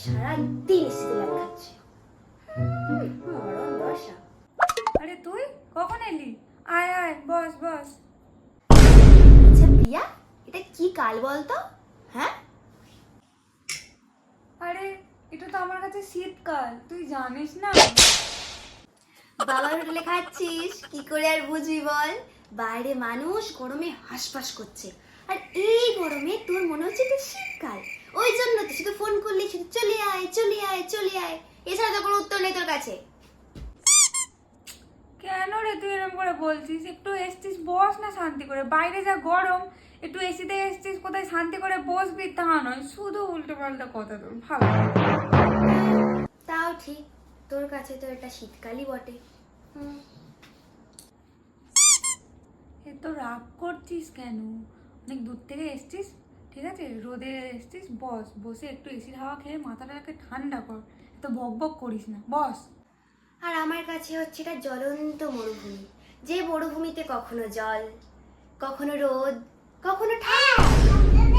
সারাদিন এসিতে খাচ্ছে মরণ দশা। আরে তুই কখন এলি? আয় আয় বস বস। আচ্ছা প্রিয়া এটা কি কাল বলতো? হ্যাঁ? আরে এটা তো আমার কাছে শীতকাল তুই জানিস না। বাবার হোটেলে খাচ্ছিস? কি করে আর বুঝবি বল? বাইরে মানুষ গরমে হাসপাস করছে। আর এই গরমে তোর মনে হচ্ছে শীতকাল। ওই জন্য তো শুধু ফোন করলে আয় এছাড়া তো কোনো উত্তর নেই তোর কাছে। কেন রে তুই এরকম করে বলছিস? একটু এসছিস বস না শান্তি করে। বাইরে যা গরম একটু এসিতে এসছিস কোথায় শান্তি করে বসবি তা নয়। শুধু উল্টো পাল্টা কথা তোর ভালো তাও ঠিক তোর কাছে তো এটা শীতকালই বটে। এ তো রাগ করছিস কেন? অনেক দূর থেকে এসছিস? ঠিক আছে? রোদে এসছিস বস বসে একটু এসির হাওয়া খেয়ে মাথাটাকে ঠান্ডা কর। এত বক বক করিস না বস। আর আমার কাছে হচ্ছে এটা জ্বলন্ত মরুভূমি। যে মরুভূমিতে কখনো জল কখনো রোদ কখনো ঠান্ডা।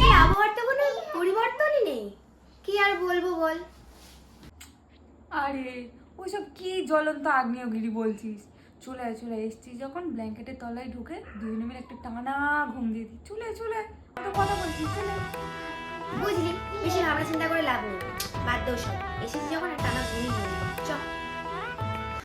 এই আবহাওয়ার তো কোনো পরিবর্তনই নেই। কি আর বলব বল? আরে ওইসব কি জ্বলন্ত আগ্নেয়গিরি বলছিস? চলে আয়, চলে এসছি যখন ব্ল্যাঙ্কেটের তলায় ঢুকে দুই মিলে একটা টানা ঘুম দিয়ে দিই। চলে চলে। কত কথা বলছি, চলে বুঝলি, বেশি ভাবনা চিন্তা করে লাভ নেই। বাদ দোষ এসেছি যখন টানা